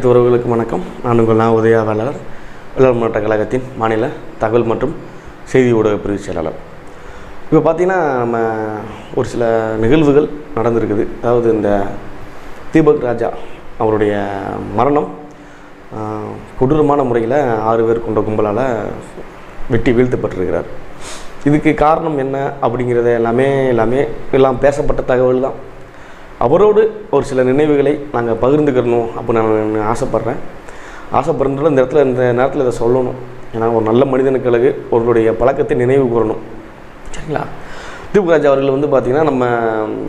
அனைத்து உறவுகளுக்கு வணக்கம். நான் உங்கள் நான் உதயாவாளர். வேளாண் மாவட்ட கழகத்தின் மாநில தகவல் மற்றும் செய்தி ஊடக பிரிவு செயலாளர். இப்போ பார்த்திங்கன்னா நம்ம ஒரு சில நிகழ்வுகள் நடந்திருக்குது. அதாவது இந்த தீபக் ராஜா அவருடைய மரணம் கொடூரமான முறையில் ஆறு பேர் கொண்ட கும்பலால் வெட்டி வீழ்த்தப்பட்டிருக்கிறார். இதுக்கு காரணம் என்ன அப்படிங்கிறத எல்லாமே எல்லாமே எல்லாம் பேசப்பட்ட தகவல் தான் அவரோடு ஒரு சில நினைவுகளை நாங்கள் பகிர்ந்துக்கிறணும் அப்படின்னு நான் ஆசைப்பட்றேன். ஆசைப்படுறதுல இந்த இடத்துல இந்த நேரத்தில் இதை சொல்லணும். ஏன்னா ஒரு நல்ல மனிதனுக்கு அழகு அவர்களுடைய பழக்கத்தை நினைவு கூறணும். சரிங்களா? தீபராஜ் அவர்கள் வந்து பார்த்திங்கன்னா நம்ம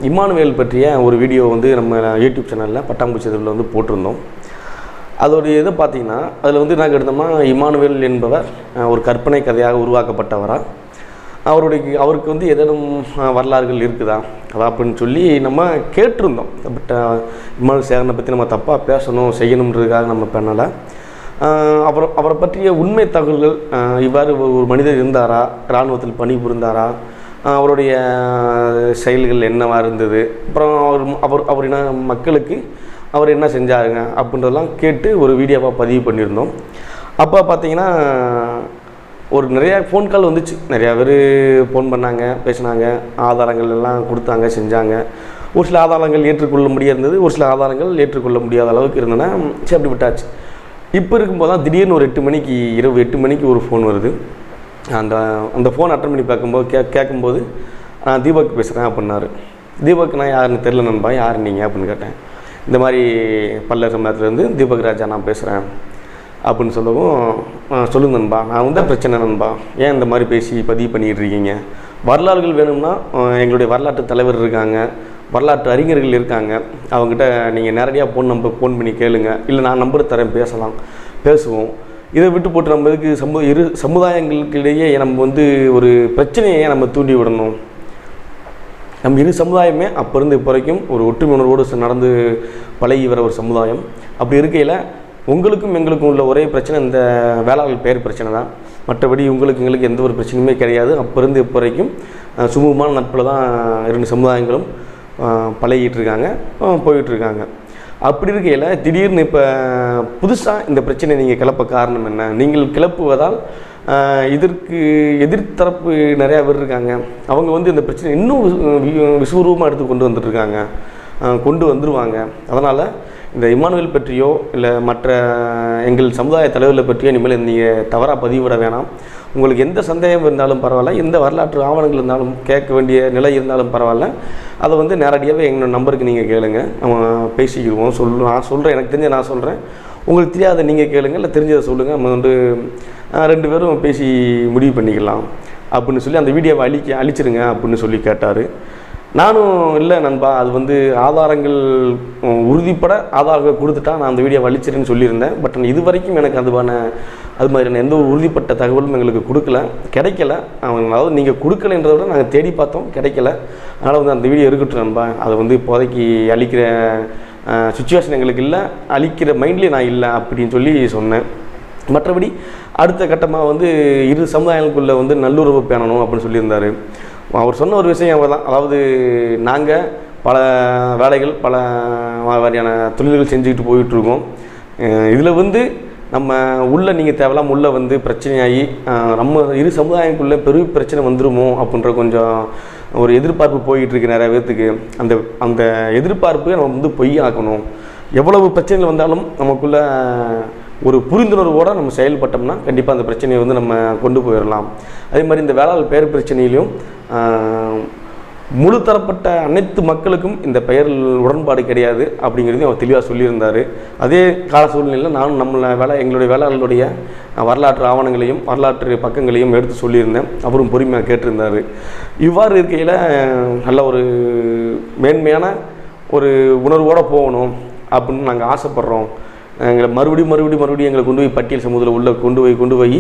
இம்மானுவேல் பற்றிய ஒரு வீடியோ வந்து நம்ம யூடியூப் சேனலில் பட்டாம்பூச்சி இதில் வந்து போட்டிருந்தோம். அதோடைய இதை பார்த்தீங்கன்னா அதில் வந்து என்ன எடுத்தோம்னா இமானுவேல் என்பவர் ஒரு கற்பனை கதையாக உருவாக்கப்பட்டவராக அவருடைய அவருக்கு வந்து ஏதேனும் வரலாறுகள் இருக்குதா? அதான் அப்படின்னு சொல்லி நம்ம கேட்டிருந்தோம். பட் இம்மாள் சேகரனை பற்றி நம்ம தப்பாக பேசணும் செய்யணுன்றதுக்காக நம்ம பண்ணலை. ஆஹ் அப்புறம் அவரை பற்றிய உண்மை தகவல்கள் இவ்வாறு ஒரு மனிதர் இருந்தாரா? இராணுவத்தில் பணிபுரிந்தாரா? அவருடைய செயல்கள் என்னவாக இருந்தது? அப்புறம் அவர் அவர் அவர் என்ன மக்களுக்கு அவர் என்ன செஞ்சாருங்க? அப்படின்றதெல்லாம் கேட்டு ஒரு வீடியோவாக பதிவு பண்ணியிருந்தோம். அப்போ பார்த்தீங்கன்னா ஒரு நிறையா ஃபோன் கால் வந்துச்சு. நிறையா பேர் ஃபோன் பண்ணாங்க பேசினாங்க ஆதாரங்கள் எல்லாம் கொடுத்தாங்க செஞ்சாங்க. ஒரு சில ஆதாரங்கள் ஏற்றுக்கொள்ள முடியாது இருந்தது. ஒரு சில ஆதாரங்கள் ஏற்றுக்கொள்ள முடியாத அளவுக்கு இருந்ததுன்னா சரி அப்படி விட்டாச்சு. இப்போ இருக்கும்போது தான் திடீர்னு ஒரு எட்டு மணிக்கு இரவு எட்டு மணிக்கு ஒரு ஃபோன் வருது. அந்த அந்த ஃபோன் அட்டன் பண்ணி பார்க்கும்போது கே கேட்கும்போது நான் தீபக் பேசுகிறேன் அப்படின்னாரு. தீபக் நான் யாருன்னு தெரில நண்பா. யார் நீங்கள் அப்படின்னு கேட்டேன். இந்த மாதிரி பல்லர் சமயத்துலேருந்து தீபக் ராஜா நான் பேசுகிறேன் அப்படின்னு சொல்லவும் சொல்லுங்க நண்பா. நான் வந்து பிரச்சனை நண்பா. ஏன் இந்த மாதிரி பேசி பதிவு பண்ணிகிட்டு இருக்கீங்க வரலாறுகள் வேணும்னா எங்களுடைய வரலாற்று தலைவர் இருக்காங்க. வரலாற்று அறிஞர்கள் இருக்காங்க. அவங்ககிட்ட நீங்கள் நேரடியாக ஃபோன் நம்பர் ஃபோன் பண்ணி கேளுங்க. இல்லை நான் நம்பர் தரேன் பேசலாம். பேசுவோம். இதை விட்டு போட்டு நம்ம இதுக்கு சமு இரு சமுதாயங்களுக்கிடையே நம்ம வந்து ஒரு பிரச்சனையை நம்ம தூண்டி விடணும். நம்ம இரு சமுதாயமே அப்போ இருந்து இப்போ வரைக்கும் ஒரு ஒற்றுமை உணர்வோடு நடந்து பழகி வர ஒரு சமுதாயம். அப்படி இருக்கையில் உங்களுக்கும் எங்களுக்கும் உள்ள ஒரே பிரச்சனை இந்த வேளாளர் பெயர் பிரச்சனை தான் மற்றபடி உங்களுக்கு எங்களுக்கு எந்த ஒரு பிரச்சனையுமே கிடையாது அப்போருந்து இப்போ வரைக்கும் சுமூகமான நட்பில் தான் இரண்டு சமுதாயங்களும் பழகிட்டு இருக்காங்க அஹ், இருக்காங்க அப்படி இருக்கையில் திடீர்னு இப்போ புதுசாக இந்த பிரச்சனை நீங்கள் கிளப்ப காரணம் என்ன நீங்கள் கிளப்புவதால் இதற்கு எதிர்த்தரப்பு நிறையா பேர் இருக்காங்க அவங்க வந்து இந்த பிரச்சனை இன்னும் வி- விஸ்வரூபமாக எடுத்து கொண்டு வந்துட்டுருக்காங்க கொண்டு வந்துடுவாங்க அதனால் இந்த இமானுவேல் பற்றியோ இல்லை மற்ற எங்கள் சமுதாய தலைவர்களை பற்றியோ இனிமேல் நீங்கள் தவறாக பதிவிட வேணாம். உங்களுக்கு எந்த சந்தேகம் இருந்தாலும் பரவாயில்ல. எந்த வரலாற்று ஆவணங்கள் இருந்தாலும் கேட்க வேண்டிய நிலை இருந்தாலும் பரவாயில்ல. அதை வந்து நேரடியாகவே எங்களோட நம்பருக்கு நீங்கள் கேளுங்க. நம்ம பேசிக்கிடுவோம் சொல் நான் சொல்கிறேன் எனக்கு தெரிஞ்ச நான் சொல்கிறேன் உங்களுக்கு தெரியாத நீங்கள் கேளுங்க. இல்லை தெரிஞ்சதை சொல்லுங்கள் நம்ம வந்து ரெண்டு பேரும் பேசி முடிவு பண்ணிக்கலாம். அப்படின்னு சொல்லி அந்த வீடியோவை அழிக்க அழிச்சிருங்க அப்படின்னு சொல்லி கேட்டார். நானும் இல்லை நண்பா அது வந்து ஆதாரங்கள் உறுதிப்பட ஆதாரங்கள் கொடுத்துட்டா நான் அந்த வீடியோ வலிச்சிருன்னு சொல்லியிருந்தேன். பட் இது வரைக்கும் எனக்கு அதுவான அது மாதிரியான எந்த ஒரு உறுதிப்பட்ட தகவலும் எங்களுக்கு கொடுக்கல. கிடைக்கல. அவங்க அதாவது நீங்கள் கொடுக்கலன்றத விட நாங்கள் தேடி பார்த்தோம். கிடைக்கல. அதனால் வந்து அந்த வீடியோ இருக்கட்டும் நண்பா. அதை வந்து இப்போதைக்கு அழிக்கிற சுச்சுவேஷன் எங்களுக்கு இல்லை. அழிக்கிற மைண்ட்லேயே நான் இல்லை அப்படின்னு சொல்லி சொன்னேன். மற்றபடி அடுத்த கட்டமாக வந்து இரு சமுதாயங்களுக்குள்ளே வந்து நல்லுறவு பேணணும் அப்படின்னு சொல்லியிருந்தார். அவர் சொன்ன ஒரு விஷயம் அவர் தான். அதாவது நாங்கள் பல வேலைகள் பல மாதிரியான தொழில்கள் செஞ்சுக்கிட்டு போயிட்டுருக்கோம். இதில் வந்து நம்ம உள்ளே நீங்கள் தேவையில்லாம உள்ளே வந்து பிரச்சனையாகி நம்ம இரு சமுதாயங்களுக்குள்ளே பெரிய பிரச்சனை வந்துருமோ அப்படின்ற கொஞ்சம் ஒரு எதிர்பார்ப்பு போயிட்டுருக்கு நிறைய பேர்த்துக்கு. அந்த அந்த எதிர்பார்ப்பு நம்ம வந்து பொய்யாக்கணும். எவ்வளவு பிரச்சனைகள் வந்தாலும் நமக்குள்ளே ஒரு புரிந்துணர்வோடு நம்ம செயல்பட்டோம்னா கண்டிப்பாக அந்த பிரச்சனையை வந்து நம்ம கொண்டு போயிடலாம் அதே மாதிரி இந்த வேளாண் பெயர் பிரச்சனையிலையும் முழு தரப்பட்ட அனைத்து மக்களுக்கும் இந்த பெயர் உடன்பாடு கிடையாது அப்படிங்கிறதையும் அவர் தெளிவாக சொல்லியிருந்தார். அதே கால சூழ்நிலையில் நானும் நம்மளை வேலை எங்களுடைய வேளாளர்களுடைய வரலாற்று ஆவணங்களையும் வரலாற்று பக்கங்களையும் எடுத்து சொல்லியிருந்தேன். அவரும் பொறுமையாக கேட்டிருந்தார். இவ்வாறு இருக்கையில் நல்ல ஒரு மேன்மையான ஒரு உணர்வோடு போகணும் அப்படின்னு நாங்கள் ஆசைப்பட்றோம். எங்களை மறுபடியும் மறுபடியும் மறுபடியும் எங்களை கொண்டு போய் பட்டியல் சமூகத்தில் உள்ளே கொண்டு போய் கொண்டு போய்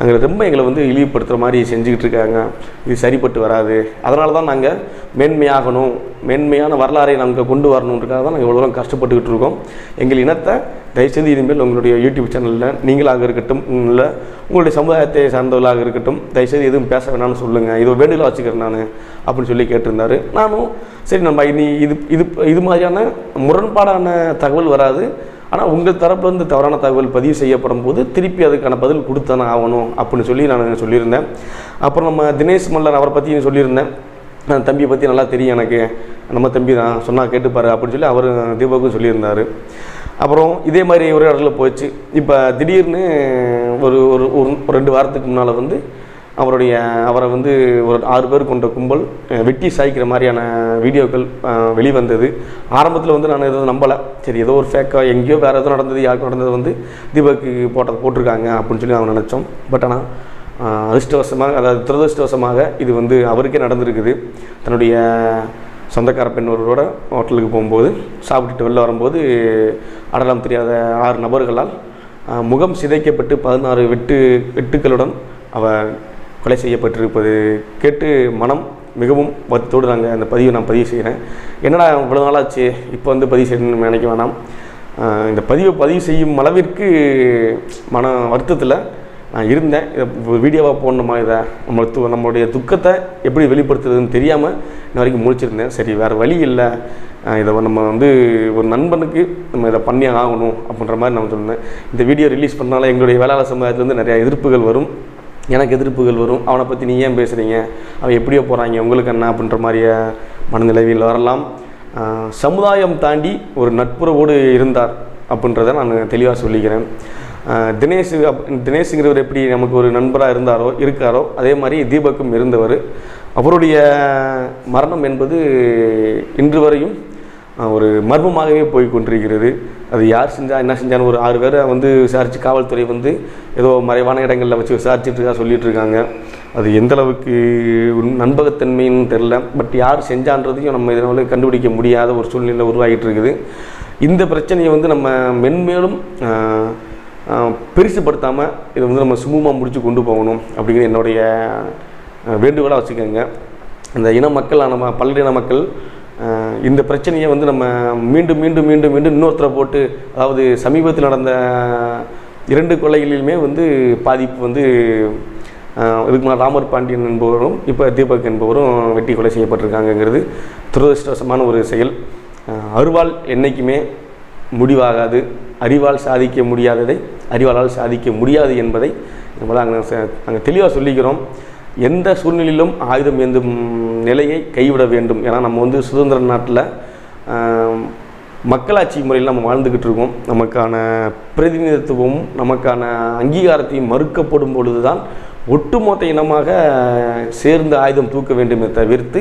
எங்களை ரொம்ப எங்களை வந்து இழிவுபடுத்துகிற மாதிரி செஞ்சுக்கிட்டு இருக்காங்க. இது சரிப்பட்டு வராது. அதனால தான் நாங்கள் மேன்மையாகணும் மேன்மையான வரலாறை நாங்கள் கொண்டு வரணுன்றக்காக தான் நாங்கள் இவ்வளோ கஷ்டப்பட்டுக்கிட்டு இருக்கோம். எங்கள் இனத்தை தயவுசெய்து இனிமேல் உங்களுடைய யூடியூப் சேனலில் நீங்களாக இருக்கட்டும் இல்லை உங்களுடைய சமுதாயத்தை சார்ந்தவர்களாக இருக்கட்டும் தயவுசெய்து எதுவும் பேச வேணாம்னு சொல்லுங்கள் இது வேண்டுதலாக வச்சுக்கிறேன் நான் அப்படின்னு சொல்லி கேட்டிருந்தாரு. நானும் சரி நம்ம இனி இது இது இது மாதிரியான முரண்பாடான தகவல் வராது. ஆனால் உங்கள் தரப்புலேருந்து தவறான தகவல் பதிவு செய்யப்படும் போது திருப்பி அதுக்கான பதில் கொடுத்தானே ஆகணும் அப்படின்னு சொல்லி நான் சொல்லியிருந்தேன். அப்புறம் நம்ம தினேஷ் மல்லர் அவரை பற்றி சொல்லியிருந்தேன். நான் தம்பியை பற்றி நல்லா தெரியும் எனக்கு. நம்ம தம்பி தான் சொன்னால் கேட்டுப்பாரு அப்படின்னு சொல்லி அவர் தீபாவுக்கும் சொல்லியிருந்தார். அப்புறம் இதே மாதிரி ஒரே இடத்துல போச்சு. இப்போ திடீர்னு ஒரு ஒரு ஒரு ரெண்டு வாரத்துக்கு முன்னால் வந்து அவருடைய அவரை வந்து ஒரு ஆறு பேர் கொண்ட கும்பல் வெட்டி சாய்க்கிற மாதிரியான வீடியோக்கள் வெளிவந்தது. ஆரம்பத்தில் வந்து நான் எதுவும் நம்பலை. சரி ஏதோ ஒரு ஃபேக்காக எங்கேயோ வேறு எதுவும் நடந்தது யாருக்கும் நடந்தது வந்து தீபக்கு போட்ட போட்டிருக்காங்க அப்படின்னு சொல்லி அவன் நினச்சோம். பட் ஆனால் அதிர்ஷ்டவசமாக அதாவது துரதிருஷ்டவசமாக இது வந்து அவருக்கே நடந்திருக்குது. தன்னுடைய சொந்தக்கார பெண் ஒருவரோட ஹோட்டலுக்கு போகும்போது சாப்பிட்டுட்டு வெளில வரும்போது அடலாம் தெரியாத ஆறு நபர்களால் முகம் சிதைக்கப்பட்டு பதினாறு வெட்டு வெட்டுக்களுடன் அவர் கொலை செய்யப்பட்டிருப்பது கேட்டு மனம் மிகவும் வருத்தத்தோடு நாங்கள் அந்த பதிவை நான் பதிவு செய்கிறேன். என்னடா இவ்வளோ நாளாச்சு? இப்போ வந்து பதிவு செய்யணும்னு நினைக்க வேணாம். இந்த பதிவை பதிவு செய்யும் அளவிற்கு மன வருத்தத்தில் நான் இருந்தேன். இதை வீடியோவாக போடணுமா இதை? நம்ம து நம்மளுடைய துக்கத்தை எப்படி வெளிப்படுத்துறதுன்னு தெரியாமல் இன்ன வரைக்கும் முழிச்சிருந்தேன். சரி வேறு வழி இல்லை. இதை நம்ம வந்து ஒரு நண்பனுக்கு நம்ம இதை பண்ணி ஆகணும் அப்படின்ற மாதிரி நான் சொன்னேன் இந்த வீடியோ ரிலீஸ் பண்ணால எங்களுடைய வேளாளர் சமுதாயத்துலேருந்து நிறையா எதிர்ப்புகள் வரும். எனக்கு எதிர்ப்புகள் வரும். அவனை பற்றி நீ ஏன் பேசுகிறீங்க அவன் எப்படியோ போகிறாங்க உங்களுக்கு என்ன அப்படின்ற மாதிரிய மனநிலைவில் வரலாம். சமுதாயம் தாண்டி ஒரு நட்புறவோடு இருந்தார் அப்படின்றத நான் தெளிவாக சொல்லிக்கிறேன். தினேஷ் அப் தினேஷுங்கிறவர் எப்படி நமக்கு ஒரு நண்பராக இருந்தாரோ இருக்காரோ அதே மாதிரி தீபக்கும் இருந்தவர். அவருடைய மரணம் என்பது இன்று வரையும் ஒரு மர்மமாகவே போய் கொண்டிருக்கிறது. அது யார் செஞ்சால் என்ன செஞ்சான்னு ஒரு ஆறு பேரை வந்து விசாரித்து காவல்துறை வந்து ஏதோ மறைவான இடங்களில் வச்சு விசாரிச்சுட்டு இருக்கா சொல்லிகிட்டு இருக்காங்க. அது எந்தளவுக்கு நண்பகத்தன்மைன்னு தெரில பட் யார் செஞ்சான்றதையும் நம்ம இதனால் கண்டுபிடிக்க முடியாத ஒரு சூழ்நிலை உருவாகிட்டு இருக்குது. இந்த பிரச்சனையை வந்து நம்ம மென்மேலும் பெருசுப்படுத்தாமல் இதை வந்து நம்ம சுமூகமாக முடித்து கொண்டு போகணும் அப்படிங்கிறது என்னுடைய வேண்டுகோளாக வச்சுக்கோங்க. அந்த இன மக்கள் நம்ம பல்லின மக்கள் இந்த பிரச்சனையை வந்து நம்ம மீண்டும் மீண்டும் மீண்டும் மீண்டும் இன்னொருத்தரை போட்டு அதாவது சமீபத்தில் நடந்த இரண்டு கொலைகளிலுமே வந்து பாதிப்பு வந்து இதுக்கு ராமர் பாண்டியன் என்பவரும் இப்போ தீபக் என்பவரும் வெட்டி கொலை செய்யப்பட்டிருக்காங்கங்கிறது துரதிருஷ்டவசமான ஒரு செயல். ஆஹ், அருவாள் என்றைக்குமே முடிவாகாது. அறிவால் சாதிக்க முடியாததை அறிவாளால் சாதிக்க முடியாது என்பதை நம்மளால் அங்கே நாங்கள் தெளிவாக சொல்லிக்கிறோம். எந்த சூழ்நிலையிலும் ஆயுதம் ஏந்தும் நிலையை கைவிட வேண்டும். ஏன்னா நம்ம வந்து சுதந்திர நாட்டில் மக்களாட்சி முறையில் நம்ம வாழ்ந்துக்கிட்டு இருக்கோம். நமக்கான பிரதிநிதித்துவமும் நமக்கான அங்கீகாரத்தையும் மறுக்கப்படும் பொழுது தான் ஒட்டுமொத்த இனமாக சேர்ந்து ஆயுதம் தூக்க வேண்டுமே தவிர்த்து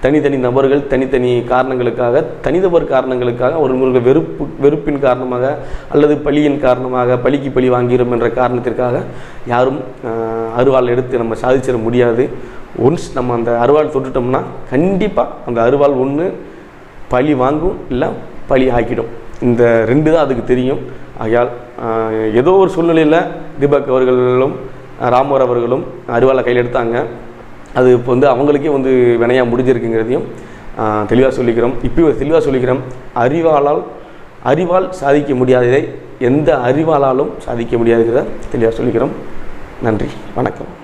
தனித்தனி நபர்கள் தனித்தனி காரணங்களுக்காக தனிநபர் காரணங்களுக்காக ஒரு வெறுப்பு வெறுப்பின் காரணமாக அல்லது பழியின் காரணமாக பழிக்கு பழி வாங்கிறோம் என்ற காரணத்திற்காக யாரும் ஆஹ், அருவாள் எடுத்து நம்ம சாதிச்சிட முடியாது. ஒன்ஸ் நம்ம அந்த அருவாள் தொட்டுட்டோம்னா கண்டிப்பாக அந்த அருவாள் ஒன்று பழி வாங்கும் இல்லை பழி ஆக்கிடும். இந்த ரெண்டு தான் அதுக்கு தெரியும். ஆகையால் ஏதோ ஒரு சூழ்நிலையில் தீபக் அவர்களும் ராமர் அவர்களும் அருவாளை கையில் எடுத்தாங்க. அது இப்போ வந்து அவங்களுக்கே வந்து வினையாக முடிஞ்சிருக்குங்கிறதையும் தெளிவாக சொல்லிக்கிறோம். இப்பயும் தெளிவாக சொல்லிக்கிறோம். அறிவாளால் அறிவால் சாதிக்க முடியாததை எந்த அறிவாளாலும் சாதிக்க முடியாதுங்கிறத தெளிவாக சொல்லிக்கிறோம். நன்றி. வணக்கம்.